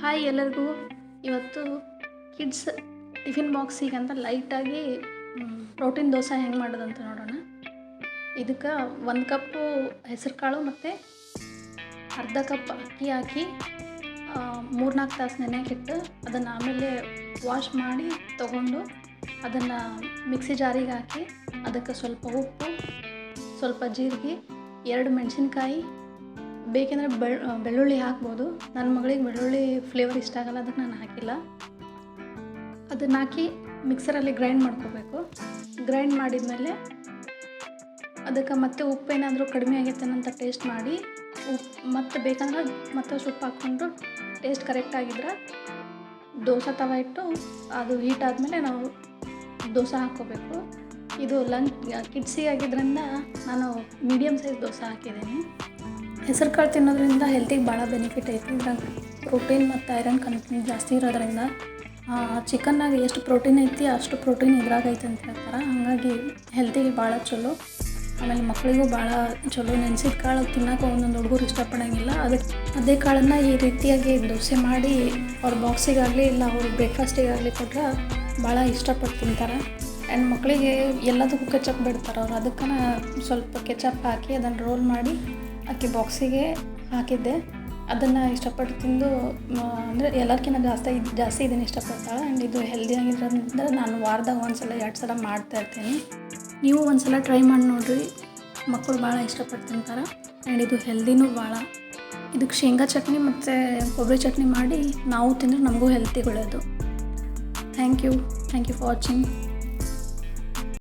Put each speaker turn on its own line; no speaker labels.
Hi ಎಲ್ಲರಿಗೂ. ಇವತ್ತು kids tiffin ಬಾಕ್ಸಿಗೆ ಅಂತ ಲೈಟಾಗಿ ಪ್ರೋಟೀನ್ ದೋಸೆ ಹೆಂಗೆ ಮಾಡೋದಂತ ನೋಡೋಣ. ಇದಕ್ಕೆ ಒಂದು ಕಪ್ಪು ಹೆಸರು ಕಾಳು ಮತ್ತು ಅರ್ಧ ಕಪ್ ಅಕ್ಕಿ ಹಾಕಿ ಮೂರ್ನಾಲ್ಕು ತಾಸು ನೆನೆಯಕ್ಕಿಟ್ಟು ಅದನ್ನು ಆಮೇಲೆ ವಾಶ್ ಮಾಡಿ ತೊಗೊಂಡು ಅದನ್ನು ಮಿಕ್ಸಿ ಜಾರಿಗೆ ಹಾಕಿ, ಅದಕ್ಕೆ ಸ್ವಲ್ಪ ಉಪ್ಪು, ಸ್ವಲ್ಪ ಜೀರಿಗೆ, ಎರಡು ಮೆಣಸಿನ್ಕಾಯಿ ಬೇಕೆಂದರೆ ಬೆಳ್ ಬೆಳ್ಳುಳ್ಳಿ ಹಾಕ್ಬೋದು. ನನ್ನ ಮಗಳಿಗೆ ಬೆಳ್ಳುಳ್ಳಿ ಫ್ಲೇವರ್ ಇಷ್ಟ ಆಗಲ್ಲ, ಅದಕ್ಕೆ ನಾನು ಹಾಕಿಲ್ಲ. ಅದನ್ನು ಹಾಕಿ ಮಿಕ್ಸರಲ್ಲಿ ಗ್ರೈಂಡ್ ಮಾಡ್ಕೋಬೇಕು. ಗ್ರೈಂಡ್ ಮಾಡಿದ್ಮೇಲೆ ಅದಕ್ಕೆ ಮತ್ತೆ ಉಪ್ಪು ಏನಾದರೂ ಕಡಿಮೆ ಆಗೈತೆ ಅಂತ ಟೇಸ್ಟ್ ಮಾಡಿ ಉಪ್ಪು ಮತ್ತೆ ಬೇಕಂದ್ರೆ ಮತ್ತಷ್ಟು ಉಪ್ಪು ಹಾಕ್ಕೊಂಡು ಟೇಸ್ಟ್ ಕರೆಕ್ಟ್ ಆಗಿದ್ರೆ ದೋಸೆ ತವ ಇಟ್ಟು ಅದು ಹೀಟ್ ಆದಮೇಲೆ ನಾವು ದೋಸೆ ಹಾಕ್ಕೋಬೇಕು. ಇದು ಲಂಚ್ ಕಿಡ್ಸಿ ಆಗಿದ್ದರಿಂದ ನಾನು ಮೀಡಿಯಮ್ ಸೈಜ್ ದೋಸೆ ಹಾಕಿದ್ದೀನಿ. ಹೆಸರು ಕಾಳು ತಿನ್ನೋದ್ರಿಂದ ಹೆಲ್ತಿಗೆ ಭಾಳ ಬೆನಿಫಿಟ್ ಐತಿ. ಪ್ರೋಟೀನ್ ಮತ್ತು ಐರನ್ ಕಂಟೆಂಟ್ ಜಾಸ್ತಿ ಇರೋದ್ರಿಂದ ಚಿಕನ್ನಾಗ ಎಷ್ಟು ಪ್ರೋಟೀನ್ ಐತಿ, ಅಷ್ಟು ಪ್ರೋಟೀನ್ ಇದ್ರಾಗ ಐತೆ ಅಂತ ಹೇಳ್ತಾರೆ. ಹಾಗಾಗಿ ಹೆಲ್ತಿಗೆ ಭಾಳ ಚಲೋ. ಆಮೇಲೆ ಮಕ್ಕಳಿಗೂ ಭಾಳ ಚಲೋ. ನೆನೆಸಿದ ಕಾಳು ತಿನ್ನೋಕೆ ಒಂದೊಂದು ಹುಡುಗರು ಇಷ್ಟಪಡೋಂಗಿಲ್ಲ. ಅದಕ್ಕೆ ಅದೇ ಕಾಳನ್ನು ಈ ರೀತಿಯಾಗಿ ದೋಸೆ ಮಾಡಿ ಅವ್ರ ಬಾಕ್ಸಿಗಾಗಲಿ ಇಲ್ಲ ಅವ್ರ ಬ್ರೇಕ್ಫಾಸ್ಟಿಗಾಗಲಿ ಕೊಟ್ಟರೆ ಭಾಳ ಇಷ್ಟಪಟ್ಟು ತಿಂತಾರೆ. ಆ್ಯಂಡ್ ಮಕ್ಕಳಿಗೆ ಎಲ್ಲದಕ್ಕೂ ಕೆಚಪ್ ಬಿಡ್ತಾರೆ ಅವ್ರು. ಅದಕ್ಕನ ಸ್ವಲ್ಪ ಕೆಚಪ್ ಹಾಕಿ ಅದನ್ನು ರೋಲ್ ಮಾಡಿ ಆಕೆ ಬಾಕ್ಸಿಗೆ ಹಾಕಿದ್ದೆ. ಅದನ್ನು ಇಷ್ಟಪಟ್ಟು ತಿಂದು ಅಂದರೆ ಎಲ್ಲರ್ಕಿಂತ ಜಾಸ್ತಿ ಜಾಸ್ತಿ ಇದನ್ನು ಇಷ್ಟಪಡ್ತಾಳೆ. ಆ್ಯಂಡ್ ಇದು ಹೆಲ್ದಿ ಆಗಿರೋದ್ರಿಂದ ನಾನು ವಾರದಾಗ ಒಂದು ಸಲ ಎರಡು ಸಲ ಮಾಡ್ತಾ ಇರ್ತೀನಿ. ನೀವು ಒಂದು ಸಲ ಟ್ರೈ ಮಾಡಿ ನೋಡಿರಿ. ಮಕ್ಕಳು ಭಾಳ ಇಷ್ಟಪಟ್ಟು ತಿಂತಾರೆ. ಆ್ಯಂಡ್ ಇದು ಹೆಲ್ದಿನೂ ಭಾಳ. ಇದಕ್ಕೆ ಶೇಂಗಾ ಚಟ್ನಿ ಮತ್ತು ಕೊಬ್ಬರಿ ಚಟ್ನಿ ಮಾಡಿ ನಾವು ತಿಂದರೆ ನಮಗೂ ಹೆಲ್ತಿಗೆ ಒಳ್ಳೆಯದು thank you thank you for watching